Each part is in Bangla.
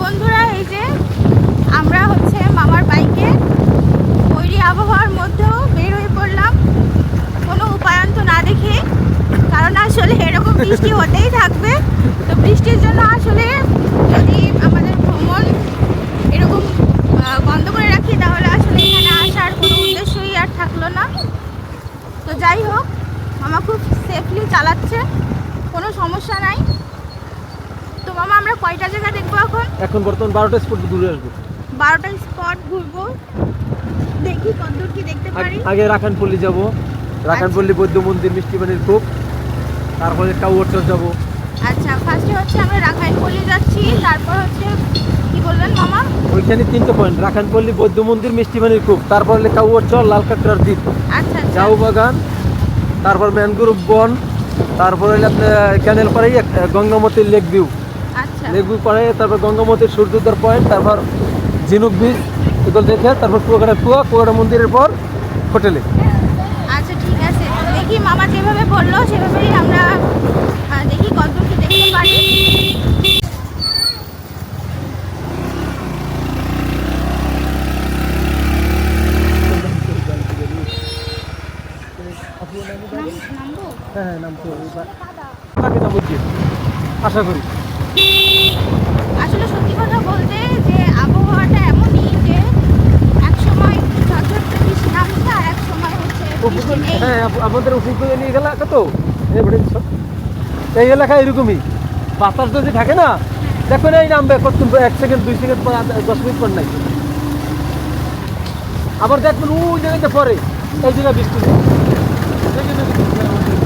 বন্ধুরা, এই যে আমরা হচ্ছে মামার বাইকে বৈরী আবহাওয়ার মধ্যেও বের হয়ে পড়লাম। কোনো উপায়ন্ত না দেখে, কারণ আসলে এরকম বৃষ্টি হতেই থাকবে। তো বৃষ্টির জন্য আসলে যদি আমাদের ভ্রমণ এরকম বন্ধ করে রাখি, তাহলে আসলে এখানে আসার কোনো উদ্দেশ্যই আর থাকল না। তো যাই হোক, মামা খুব সেফলি চালাচ্ছে, কোনো সমস্যা নাই। মামা আমরা কয়টা জায়গা দেখব এখন? এখন বর্তমান বারোটা স্পট ঘুরে আসব। বারোটা স্পট ঘুরবো। দেখি কতদূর কি দেখতে পারি। আগে রাখানপল্লী যাব। রাখানপল্লী বৌদ্ধ মন্দির মিষ্টি পানির কূপ তারপরে কাউয়ারচর যাব। আচ্ছা ফার্স্টে হচ্ছে আমরা রাখাইনপল্লি যাচ্ছি তারপর হচ্ছে কি বললেন মামা? ওইখানে তিনটে পয়েন্ট রাখানপল্লী বৌদ্ধ মন্দির মিষ্টি পানির কূপ তারপর হলে কাউয়ারচর লাল কাঁকড়ার দ্বীপ। আচ্ছা আচ্ছা। ঝাউ বাগান তারপর ম্যানগ্রোভ বন তারপর ক্যানেল পাড়াই গঙ্গামতির লেক ভিউ ভিউ পাড়াই তারপর গঙ্গামতির সূর্যোদয় পয়েন্ট তারপর ঝিনুক বিচ এগুলো দেখে তারপর কুয়াকাটা কুয়া কুয়াকাটা মন্দিরের পর হোটেলে। আচ্ছা ঠিক আছে। দেখি মামা যেভাবে বলল সেভাবেই আমরা দেখি কতদূর কি দেখতে পারি। হ্যাঁ হ্যাঁ নাম আশা করি। আসলে সত্যি কথা বলতে যে আবহাওয়াটা এমনই যে এক সময় ঝরঝর বৃষ্টি নামছে আর এক সময় হচ্ছে বৃষ্টি নেই। হ্যাঁ আমাদের উপকূলে নিয়ে গেলে কত এই এই এলাকা এরকমই। বাতাস যদি থাকে না দেখো না এই নামবে কত এক সেকেন্ড দুই সেকেন্ড পর দশ মিনিট পর নাই। আবার দেখবেন ওই জায়গাতে পরে এই জায়গায় বৃষ্টি নেই। এই জায়গায় বৃষ্টি নেই আমাদের।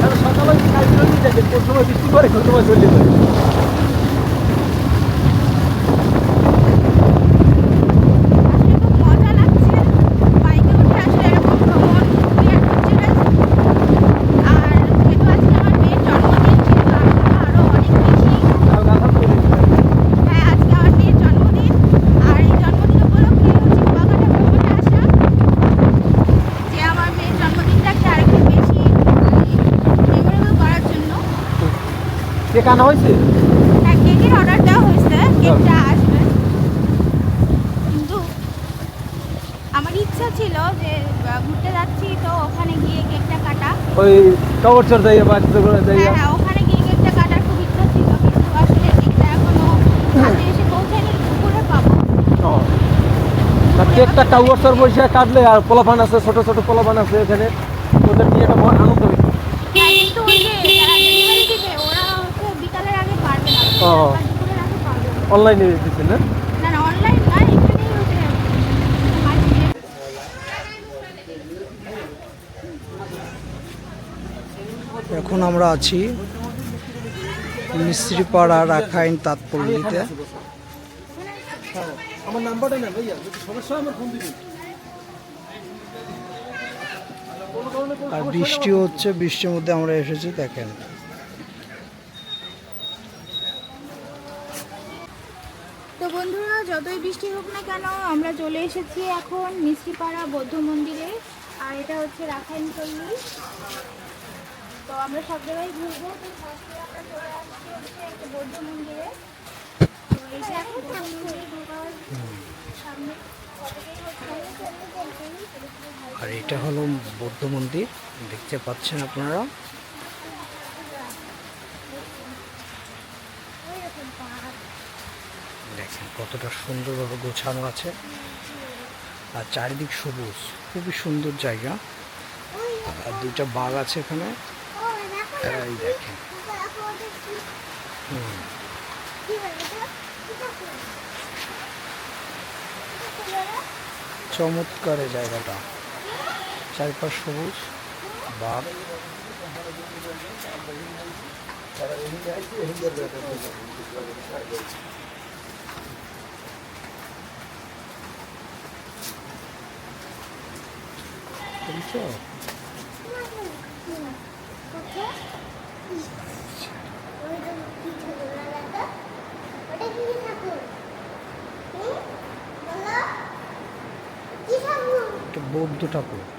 কারণ সকালে আছে কোন সময় বৃষ্টি পরে কোন সময় চলে যাবে আসলে খুব মজা লাগছে বাইকে উঠে আসলে এরকম ভ্রমণ খুবই অ্যাডভেঞ্চারাস আর যেহেতু আজকে আমার মেয়ের জন্মদিন সেহেতু আনন্দটা আরও অনেক বেশি কালকে আলহামদুলিল্লাহ। হ্যাঁ আজকে আমার মেয়ের জন্মদিন আর এই জন্মদিন উপলক্ষে হচ্ছে কুয়াকাটা ভ্রমণে আসা যে আমার মেয়ের জন্মদিনটাকে আরেকটু বেশি মেমোরেবল করার জন্য কেক আনা হয়েছে? হ্যাঁ কেকের অর্ডার দেওয়া হয়েছে কেকটা আসবে। কিন্তু আমার ইচ্ছা ছিল যে ঘুরতে যাচ্ছি তো ওখানে গিয়ে কেকটা কাটা। ওই কাবরচর যাইয়া বা করে হ্যাঁ যাইয়া হ্যাঁ ওখানে গিয়ে কেকটা কাটার খুব ইচ্ছা ছিল কিন্তু আসলে কেকটা এখনও হাতে এসে পৌঁছায়নি দুপুরে পাবো। কেকটা বসে কাটলে আর পোলাপান আছে ছোট ছোট পোলাপান আছে এখানে ওদের নিয়ে একটা আনন্দ হ্যাঁ কিন্তু ওই যে ডেলিভারি দিবে ওরা হচ্ছে বিকালের আগে পারবে না ও। অনলাইনে দিচ্ছেন না না না অনলাইন না এখানেই হচ্ছে আসবে। এখন আমরা আছি মিস্ত্রিপাড়া রাখাইন তাৎপল্লিতে আমার নাম্বারটা না ভাইয়া যদি সমস্যা আমার ফোন দিবেন আর বৃষ্টি হচ্ছে বৃষ্টির মধ্যে আমরা এসেছি দেখেন যতই বৃষ্টি হোক না কেন, আমরা চলে এসেছি এখন মিষ্টিপাড়া বৌদ্ধ মন্দিরে, আর এটা হচ্ছে রাখাইনপল্লী তো আমরা সব জায়গায় ঘুরবো। তো বৌদ্ধ মন্দিরে। আর এটা হলো বৌদ্ধ মন্দির, দেখতে পাচ্ছেন আপনারা। দেখেন, কতটা সুন্দরভাবে গোছানো আছে। আর চারিদিক সবুজ, খুবই সুন্দর জায়গা। আর দুইটা বাঘ আছে এখানে। এই দেখেন। চমৎকার জায়গাটা। চারপাশ সবুজ, বাঘ। শুনছো? বৌদ্ধ ঠাকুর।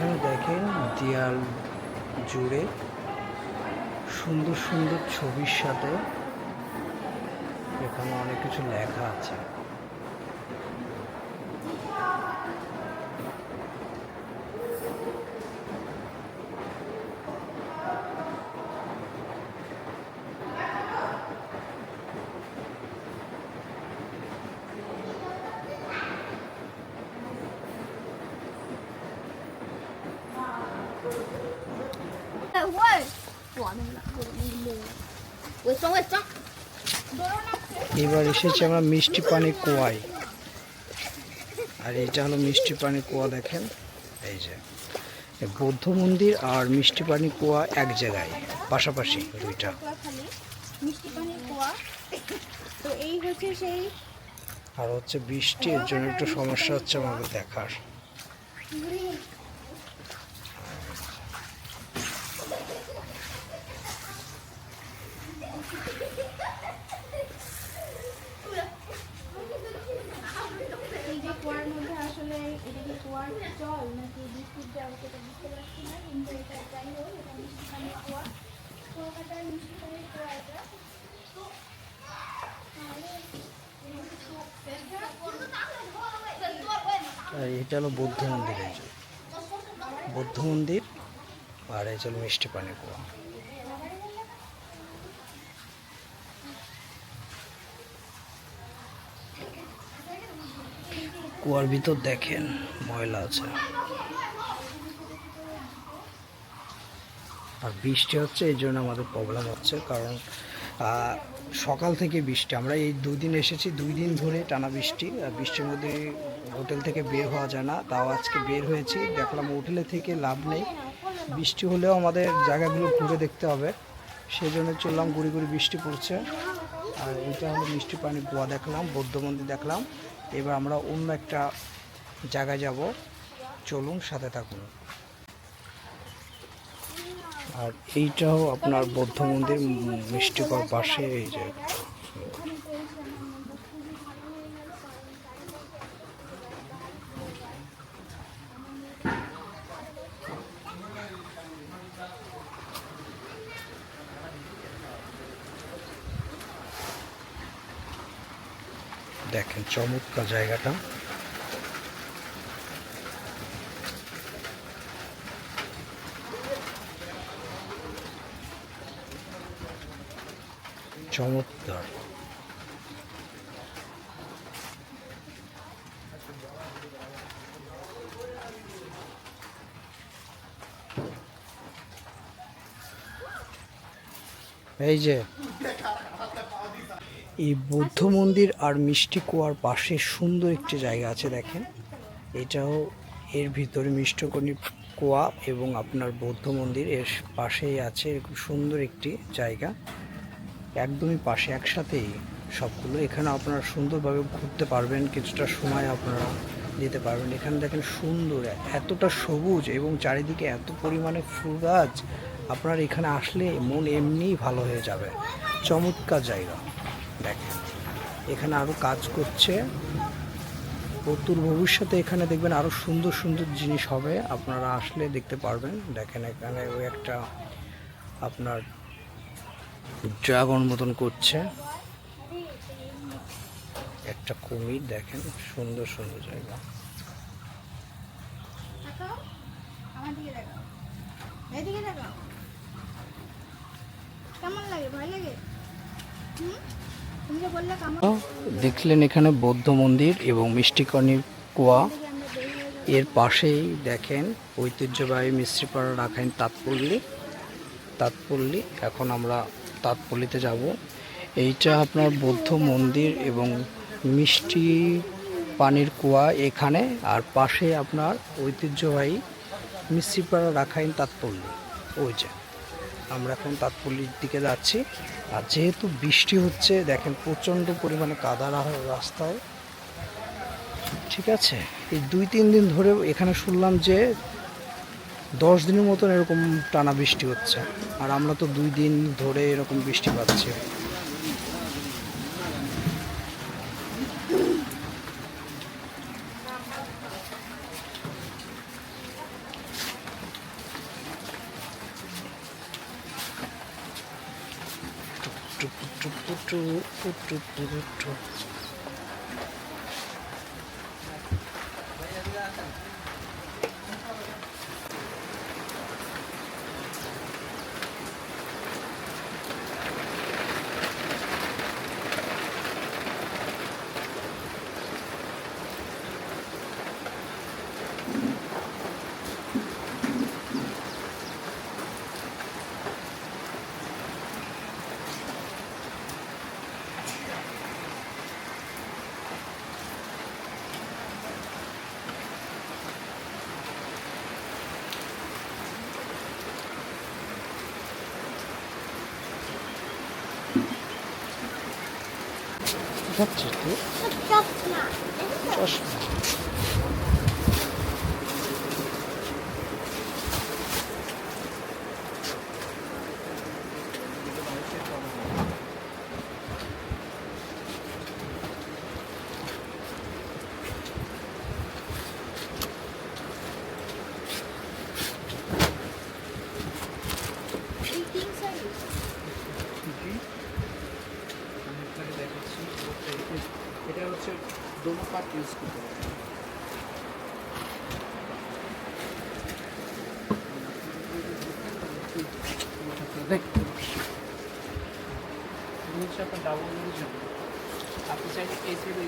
এখানে দেখেন দেয়াল জুড়ে সুন্দর সুন্দর ছবির সাথে এখানে অনেক কিছু লেখা আছে। এবার এসেছি আমরা মিষ্টি পানি কুয়ায়। আর এটা হলো মিষ্টি পানি কুয়া দেখেন। এই যে। বৌদ্ধ মন্দির আর মিষ্টি পানি কুয়া এক জায়গায়, পাশাপাশি দুইটা। আর হচ্ছে বৃষ্টির জন্য একটু সমস্যা হচ্ছে আমাদের দেখার এই যে কুয়ার মধ্যে আসলে এটা কি কুয়ার জল নাকি বৃষ্টির জল সেটা বুঝতে পারছি না কিন্তু এটা যাই হোক এটা মিষ্টি পানির কুয়া কলকাতার মিষ্টি পানির কুয়া এটা হলো বৌদ্ধ মন্দির বৌদ্ধ মন্দির, আর এই চলো মিষ্টি পানি কুয়া। কুয়ার ভিতর দেখেন ময়লা আছে। আর বৃষ্টি হচ্ছে, এই জন্য আমাদের প্রবলেম হচ্ছে, কারণ সকাল থেকে বৃষ্টি। আমরা এই দুই দিন এসেছি, দুই দিন ধরে টানা বৃষ্টি, আর বৃষ্টির মধ্যে হোটেল থেকে বের হওয়া যায় না, তাও আজকে বের হয়েছি। দেখলাম হোটেলে থেকে লাভ নেই। বৃষ্টি হলেও আমাদের জায়গাগুলো ঘুরে দেখতে হবে। সেই জন্য চললাম, গুড়ি গুড়ি বৃষ্টি পড়ছে। আর এটা হলো মিষ্টি পানি গোয়া দেখলাম, বৌদ্ধ মন্দির দেখলাম। এবার আমরা অন্য একটা জায়গায় যাব। চলুন, সাথে থাকুন। আর এইটাও আপনার বৌদ্ধ মন্দির মিষ্টিকর পাশে এই যে। দেখেন চমৎকার জায়গাটা। চমৎকার এই যে এই বৌদ্ধ মন্দির আর মিষ্টি কুয়ার পাশে সুন্দর একটি জায়গা আছে দেখেন। এটাও এর ভিতরে মিষ্টকণি কুয়া এবং আপনার বৌদ্ধ মন্দির এর পাশেই আছে এরকম সুন্দর একটি জায়গা। একদমই পাশে, একসাথেই সবগুলো। এখানে আপনারা সুন্দরভাবে ঘুরতে পারবেন, কিছুটা সময় আপনারা দিতে পারবেন। এখানে দেখেন সুন্দর, এতটা সবুজ এবং চারিদিকে এত পরিমাণে ফুল গাছ। আপনার এখানে আসলে মন এমনিই ভালো হয়ে যাবে। চমৎকার জায়গা। দেখেন, এখানে আরও কাজ করছে। অতুর ভবিষ্যতে এখানে দেখবেন আরও সুন্দর সুন্দর জিনিস হবে। আপনারা আসলে দেখতে পারবেন। দেখেন এখানে ওই একটা আপনার ড্রাগন মতন করছে। একটা কুমির দেখেন সুন্দর সুন্দর জায়গা। দেখলেন এখানে বৌদ্ধ মন্দির এবং মিষ্টিকণির কুয়া। এর পাশেই দেখেন ঐতিহ্যবাহী মিস্ত্রিপাড়া রাখাইন তাঁতপল্লী। তাঁতপল্লী এখন আমরা তাঁতপল্লীতে যাব। এইটা আপনার বৌদ্ধ মন্দির এবং মিষ্টি পানির কুয়া এখানে। আর পাশে আপনার ঐতিহ্যবাহী মিস্ত্রিপাড়া রাখাইন তাঁতপল্লী ওই যে, আমরা এখন তাঁতপল্লির দিকে যাচ্ছি। আর যেহেতু বৃষ্টি হচ্ছে, দেখেন প্রচণ্ড পরিমাণে কাদা রাস্তায়। ঠিক আছে? এই দুই তিন দিন ধরে এখানে শুনলাম যে দশ দিনের মতন এরকম টানা বৃষ্টি হচ্ছে। আর আমরা তো দুই দিন ধরে এরকম বৃষ্টি পাচ্ছি। টুপ টুপ টুপ টুপ টুপ টুপ টুপ Yaptırdı. Çok yapma. হচ্ছে দোনো পার্ট ইউজ করতে পারবেন দেখ এটা হচ্ছে আপনার ডাবল ডোরের জন্য আপনি চাইলে এই সাইডে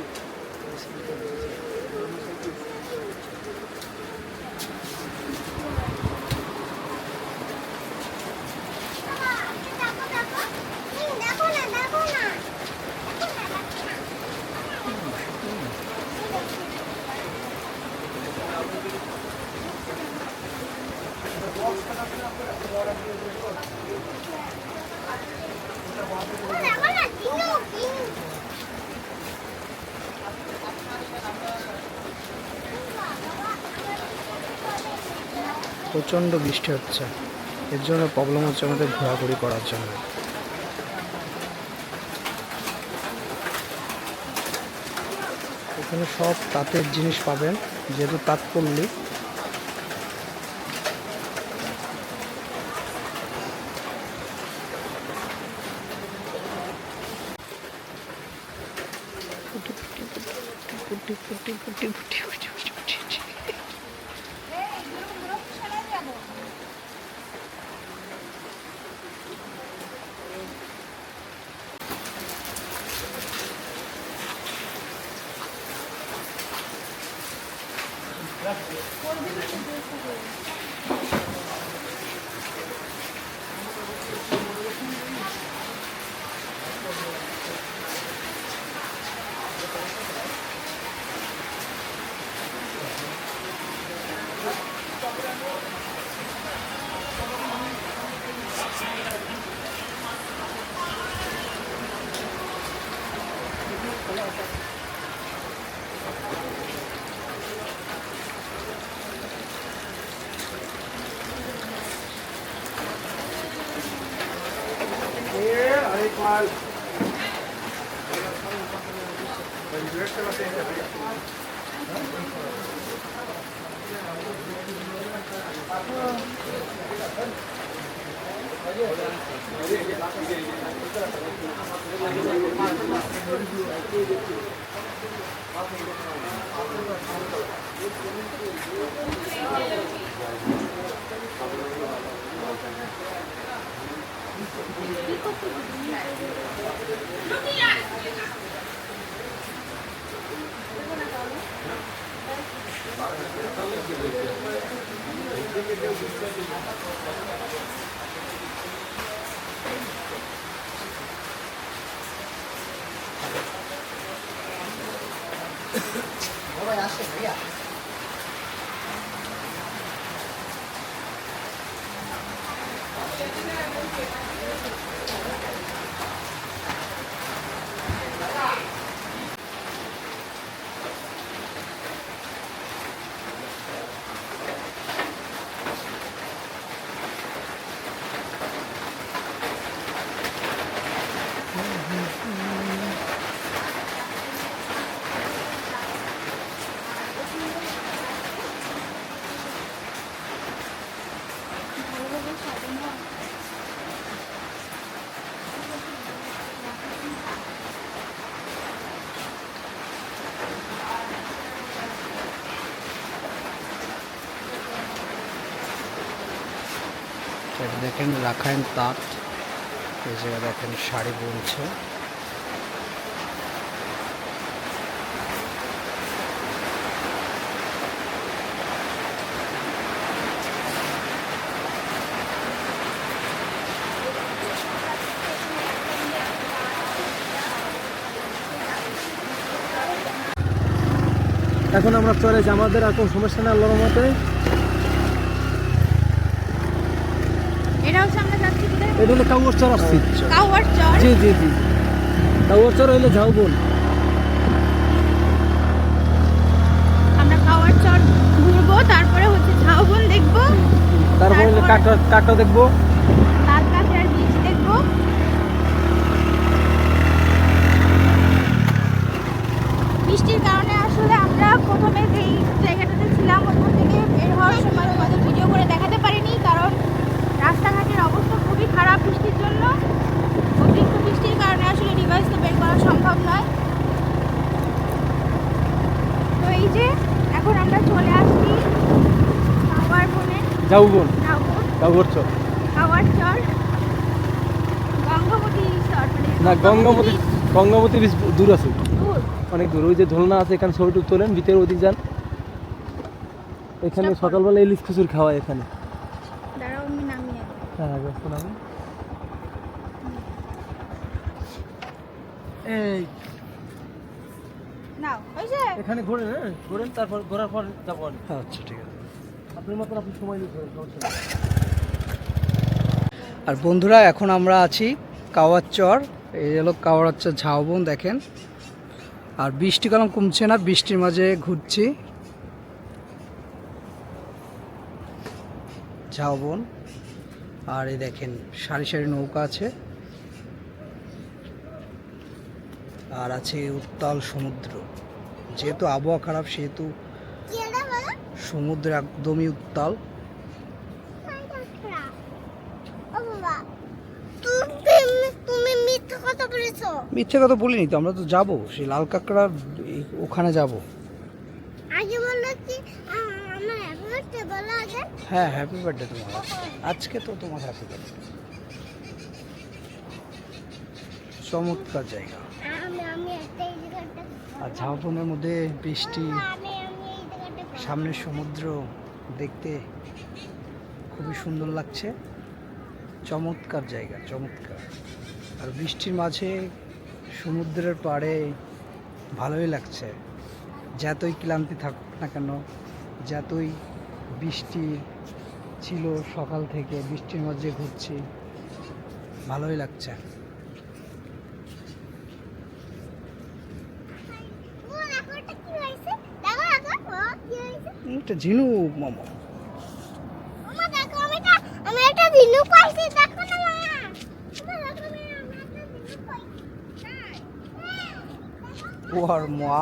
দেখো না দেখো না দেখো না কিনো কিনো প্রচণ্ড বৃষ্টি হচ্ছে। এর জন্য প্রবলেম হচ্ছে আমাদের ঘোরাঘুরি করার জন্য। এখানে সব তাঁতের জিনিস পাবেন, যেহেতু তাঁত পল্লী ますい。らっしゃいませ我把牙齿没呀。Thank you. Thank you. দেখেন রাখাইন তাঁত। এই জায়গায় দেখেন শাড়ি বুনছে। এখন আমরা চলে যাই। আমাদের আর কোনো সমস্যা নেই, আল্লাহর মতে এটা হচ্ছে আমরা যাচ্ছি কোথায় এটা হলো কাউয়ার চর আসছি। কাওয়ার চর? জি জি জি। কাউয়ার চর হইলে যাও বোন। আমরা কাওয়ার চর ঘুরবো তারপরে হচ্ছে ঝাউবন দেখব। তারপর তারপর- কাকড়া কাকড়া দেখব। লাল কাঁকড়ার বীজ দেখব। বৃষ্টির কারণে আসলে আমরা প্রথমে যেই জায়গাটাতে ছিলাম ওখান থেকে বের হওয়ার সময় তোমাদের ভিডিও করে দেখাতে পারিনি কারণ রাস্তাঘাটের অবস্থা খুবই খারাপ বৃষ্টির জন্য অতিরিক্ত বৃষ্টির কারণে আসলে ডিভাইস তো বের করা সম্ভব নয় তো এই যে এখন আমরা চলে আসছি কাওয়ার ঝাউবন কাউয়ার চর চর গঙ্গাবতী চর মানে না গঙ্গামতি গঙ্গামতি বেশ দূর আছে। অনেক দূর। ওই যে দোলনা আছে এখানে ছবি টুক তোলেন ভিতরে ওদিক যান। এখানে সকালবেলা ইলিশ খিচুর খাওয়া এখানে। হ্যাঁ এই। এখানে ঘোরেন হ্যাঁ? ঘোরেন তারপর ঘোরার পর যাব। আচ্ছা ঠিক আছে। আর বন্ধুরা, এখন আমরা আছি কাওয়ার চর এই হলো কাওয়ার চর ঝাউবন, দেখেন। আর বৃষ্টি কলম কমছে না, বৃষ্টির মাঝে ঘুরছি। ঝাউবন। আর এই দেখেন, সারি সারি নৌকা আছে। আর আছে উত্তাল সমুদ্র। যেহেতু আবহাওয়া খারাপ, সেহেতু সমুদ্র একদমই উত্তাল। মিথ্যা কথা মিথ্যে কথা বলিনি তো আমরা তো যাব। সেই লাল কাঁকড়ার ওখানে যাব। হ্যাঁ হ্যাপি বার্থডে তোমার। আজকে তো তোমার হ্যাপি বার্থডে চমৎকার জায়গা। আর ঝাউবনের মধ্যে বৃষ্টি আমি আমি এই জায়গাটা সামনে সমুদ্র দেখতে খুবই সুন্দর লাগছে। চমৎকার জায়গা, চমৎকার। আর বৃষ্টির মাঝে সমুদ্রের পাড়ে ভালোই লাগছে। যতই ক্লান্তি থাকুক না কেন, যতই বৃষ্টি ছিল সকাল থেকে, বৃষ্টির মাঝে ঘুরছি, ভালোই লাগছে ও দেখো এটা কি হয়েছে দেখো দেখো ও কি হয়েছে একটা ঝিনুক মামা। ওর দেখো আমি একটা আমি একটা ঝিনুক পাইছি দেখো না মামা মামা দেখো না আমি একটা ঝিনুক পাইছি তাই ও আর মা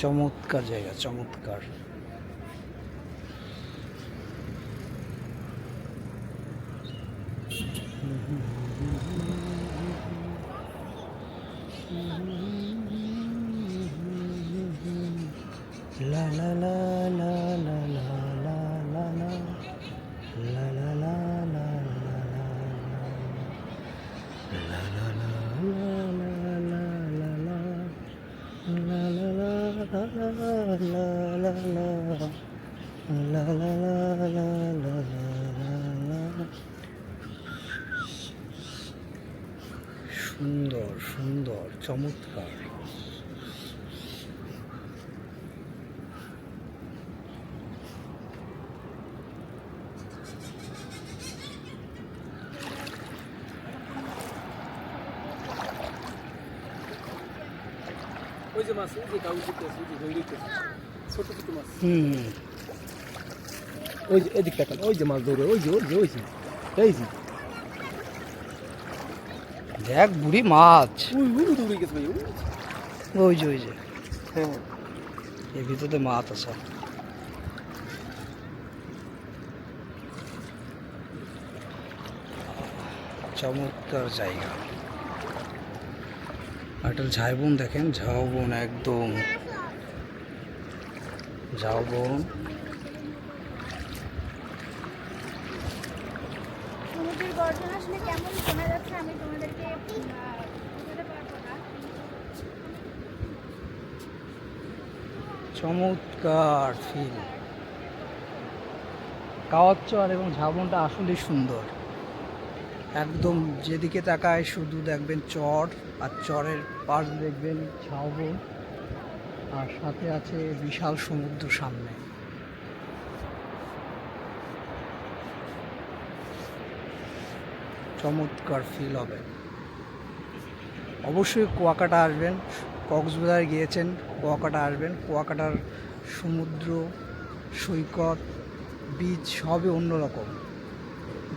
চমৎকার জায়গা চমৎকার। La চমৎকার। ওই যে মাছ ওই যে কাউ ওই যে ছোট ছোট মাছ। হুম। ওই যে এদিক তাকান ওই যে মাছ ধরে ওই যে ওই যে ওই যে এই যে। দেখ বুড়ি মাছ। ওই যে ওই যে। হ্যাঁ। এর ভিতরে মাছ আছে। চমৎকার জায়গা। একটা ঝাইবন দেখেন ঝাউবন একদম। ঝাউবন। গর্জন আসলে কেমন শোনা যাচ্ছে আমি তোমাদেরকে চমৎকার ফিল কাওয়াচ্চর এবং ঝাবনটা আসলেই সুন্দর। একদম যেদিকে তাকায় শুধু দেখবেন চর, আর চরের পাশ দেখবেন ঝাউবন আর সাথে আছে বিশাল সমুদ্র সামনে। চমৎকার ফিল হবে। অবশ্যই কুয়াকাটা আসবেন, কক্সবাজার গিয়েছেন, কুয়াকাটা আসবেন। কুয়াকাটার সমুদ্র, সৈকত বিচ সবই অন্যরকম।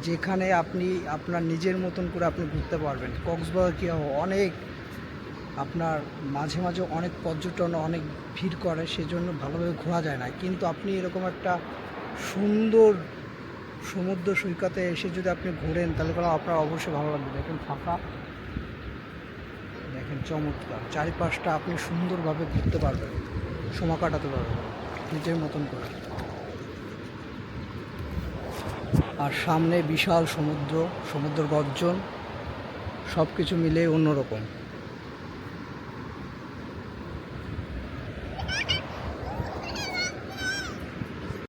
যেখানে আপনি, আপনার নিজের মতন করে আপনি ঘুরতে পারবেন। কক্সবাজার কী হবে? অনেক, আপনার মাঝে মাঝে অনেক পর্যটন, অনেক ভিড় করে, সেজন্য ভালোভাবে ঘোরা যায় না। কিন্তু আপনি এরকম একটা সুন্দর সমুদ্র সৈকতে এসে যদি আপনি ঘোরেন, তাহলে কোনো আপনার অবশ্যই ভালো লাগবে। দেখেন ফাঁকা। দেখেন চমৎকার। চারিপাশটা আপনি সুন্দরভাবে ঘুরতে পারবেন। সময় কাটাতে পারবেন। নিজের মতন করে। আর সামনে বিশাল সমুদ্র সমুদ্র গর্জন সব কিছু মিলে অন্যরকম।